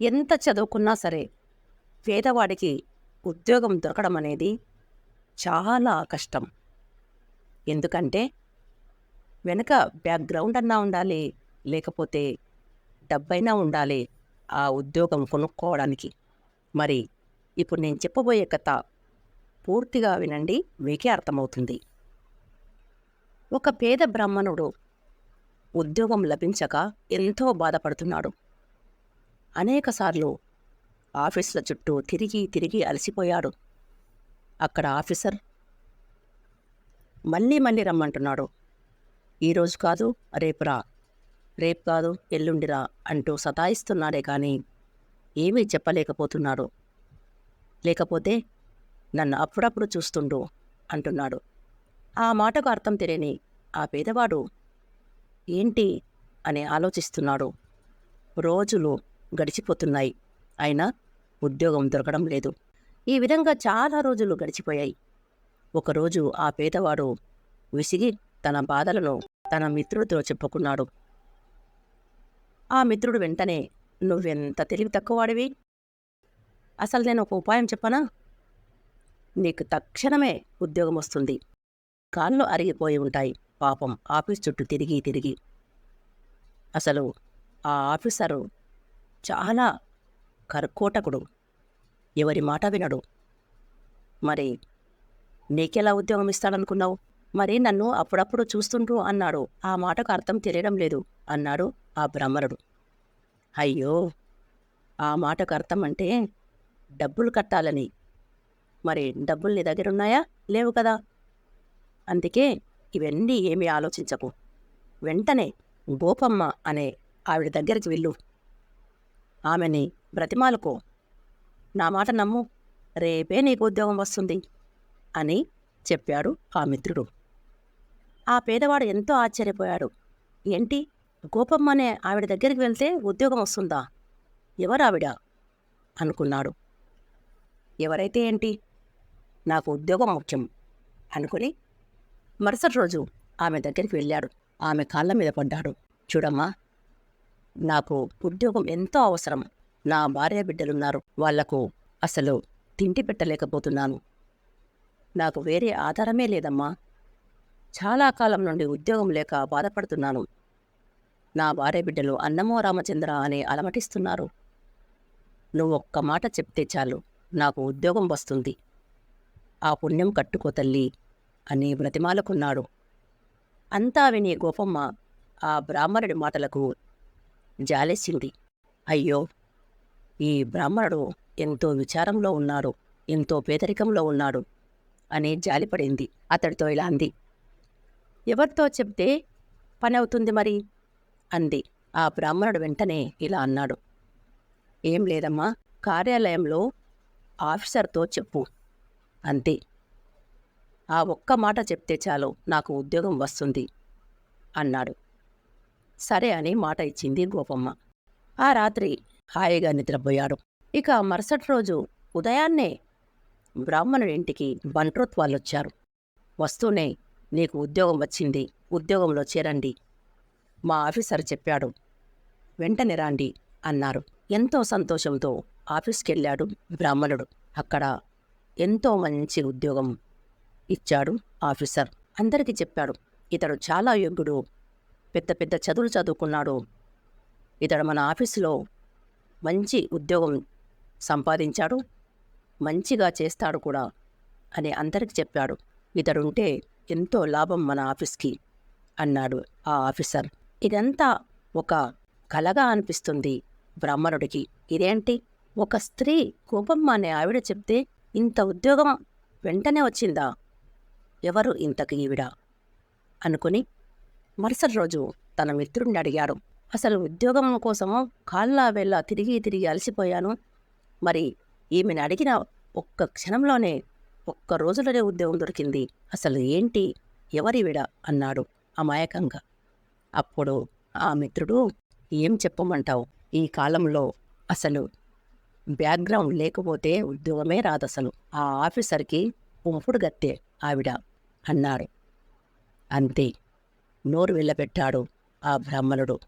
ఎంత చదువుకున్నా సరే పేదవాడికి ఉద్యోగం దొరకడం అనేది చాలా కష్టం. ఎందుకంటే వెనక బ్యాక్గ్రౌండ్ అన్నా ఉండాలి లేకపోతే డబ్బైనా ఉండాలి ఆ ఉద్యోగం కొనుక్కోవడానికి. మరి ఇప్పుడు నేను చెప్పబోయే కథ పూర్తిగా వినండి మీకే అర్థమవుతుంది. ఒక పేద బ్రాహ్మణుడు ఉద్యోగం లభించక ఎంతో బాధపడుతున్నాడు. అనేకసార్లు ఆఫీసుల చుట్టూ తిరిగి తిరిగి అలసిపోయాడు. అక్కడ ఆఫీసర్ మళ్ళీ మళ్ళీ రమ్మంటున్నాడు. ఈరోజు కాదు రేపు రా. రేపు కాదు ఎల్లుండిరా అంటూ సతాయిస్తున్నాడే కానీ ఏమీ చెప్పలేకపోతున్నాడు. లేకపోతే నన్ను అప్పుడప్పుడు చూస్తుండు అంటున్నాడు. ఆ మాటకు అర్థం తెలియని ఆ పేదవాడు ఏంటి అని ఆలోచిస్తున్నాడు. రోజులు గడిచిపోతున్నాయి. అయినా ఉద్యోగం దొరకడం లేదు. ఈ విధంగా చాలా రోజులు గడిచిపోయాయి. ఒకరోజు ఆ పేదవాడు విసిగి తన బాధలను తన మిత్రుడితో చెప్పుకున్నాడు. ఆ మిత్రుడు వెంటనే నువ్వెంత తెలివి తక్కువవాడివి? అసలు నేను ఒక ఉపాయం చెప్పనా? నీకు తక్షణమే ఉద్యోగం వస్తుంది. కాళ్ళు అరిగిపోయి ఉంటాయి. పాపం ఆఫీస్ చుట్టూ తిరిగి తిరిగి. అసలు ఆ ఆఫీసరు చాలా కర్కోటకుడు. ఎవరి మాట వినడు. మరి నీకెలా ఉద్యోగం ఇస్తాడనుకున్నావు మరి నన్ను అప్పుడప్పుడు చూస్తుంటూ అన్నాడు. ఆ మాటకు అర్థం తెలియడం లేదు అన్నాడు ఆ బ్రాహ్మణుడు అయ్యో! ఆ మాటకు అర్థం అంటే డబ్బులు కట్టాలని. మరి డబ్బులు నీ దగ్గర ఉన్నాయా లేవు కదా? అందుకే ఇవన్నీ ఏమీ ఆలోచించకు. వెంటనే గోపమ్మ అనే ఆవిడ దగ్గరికి వెళ్ళు. ఆమెని బ్రతిమాలుకో. నా మాట నమ్ము రేపే నీకు ఉద్యోగం వస్తుంది అని చెప్పాడు ఆ మిత్రుడు. ఆ పేదవాడు ఎంతో ఆశ్చర్యపోయాడు. ఏంటి? గోపమ్మ అనే ఆవిడ దగ్గరికి వెళ్తే ఉద్యోగం వస్తుందా? ఎవరావిడ? అనుకున్నాడు. ఎవరైతే ఏంటి? నాకు ఉద్యోగం ముఖ్యం అనుకుని మరుసటి రోజు ఆమె దగ్గరికి వెళ్ళాడు. ఆమె కాళ్ళ మీద పడ్డాడు. చూడమ్మా నాకు ఉద్యోగం ఎంతో అవసరం. నా భార్య బిడ్డలున్నారు. వాళ్ళకు అసలు తిండి పెట్టలేకపోతున్నాను. నాకు వేరే ఆధారమే లేదమ్మా. చాలా కాలం నుండి ఉద్యోగం లేక బాధపడుతున్నాను. నా భార్య బిడ్డలు అన్నమో రామచంద్ర అని అలమటిస్తున్నారు. నువ్వు ఒక్క మాట చెప్తే చాలు. నాకు ఉద్యోగం వస్తుంది. ఆ పుణ్యం కట్టుకో తల్లి అని బ్రతిమాలకున్నాడు. అంతా విని గోపమ్మ ఆ బ్రాహ్మణుడి మాటలకు జాలేసింది. అయ్యో! ఈ బ్రాహ్మణుడు ఎంతో విచారంలో ఉన్నాడు ఎంతో పేదరికంలో ఉన్నాడు అని జాలిపడింది. అతడితో ఇలా అంది. ఎవరితో చెప్తే పని అవుతుంది మరి? అంది. ఆ బ్రాహ్మణుడు వెంటనే ఇలా అన్నాడు. ఏం లేదమ్మా కార్యాలయంలో ఆఫీసర్తో చెప్పు అంతే ఆ ఒక్క మాట చెప్తే చాలు నాకు ఉద్యోగం వస్తుంది అన్నాడు. సరే అని మాట ఇచ్చింది గోపమ్మ. ఆ రాత్రి హాయిగా నిద్రపోయాడు. ఇక మరుసటి రోజు ఉదయాన్నే బ్రాహ్మణుడి ఇంటికి వచ్చారు వస్తూనే నీకు ఉద్యోగం వచ్చింది ఉద్యోగంలో చేరండి మా ఆఫీసర్ చెప్పాడు. వెంటనే రాండి అన్నారు. ఎంతో సంతోషంతో ఆఫీస్కెళ్ళాడు బ్రాహ్మణుడు. అక్కడ ఎంతో మంచి ఉద్యోగం ఇచ్చాడు ఆఫీసర్. అందరికీ చెప్పాడు ఇతడు చాలా యోగ్యుడు పెద్ద పెద్ద చదువులు చదువుకున్నాడు. ఇతడు మన ఆఫీసులో మంచి ఉద్యోగం సంపాదించాడు. మంచిగా చేస్తాడు కూడా అని అందరికి చెప్పాడు. ఇతడుంటే ఎంతో లాభం మన ఆఫీస్కి అన్నాడు ఆ ఆఫీసర్. ఇదంతా ఒక కలగా అనిపిస్తుంది బ్రాహ్మణుడికి. ఇదేంటి? ఒక స్త్రీ కోపమ్మ అనే ఆవిడ చెప్తే ఇంత ఉద్యోగం వెంటనే వచ్చిందా? ఎవరు ఇంతకు ఈవిడ? అనుకుని మరుసటి రోజు తన మిత్రుడిని అడిగాడు. అసలు ఉద్యోగం కోసము కాళ్ళ వెళ్ళ తిరిగి తిరిగి అలసిపోయాను. మరి ఈమెను అడిగిన ఒక్క క్షణంలోనే ఒక్క రోజులోనే ఉద్యోగం దొరికింది. అసలు ఏంటి? ఎవరివిడ అన్నాడు అమాయకంగా. అప్పుడు ఆ మిత్రుడు ఏం చెప్పమంటావు? ఈ కాలంలో అసలు బ్యాక్గ్రౌండ్ లేకపోతే ఉద్యోగమే రాదు అసలు ఆ ఆఫీసర్కి ఉంపుడు గత్తే ఆవిడ అన్నాడు. అంతే. నోరు వెళ్ళబెట్టాడు ఆ బ్రాహ్మణుడు.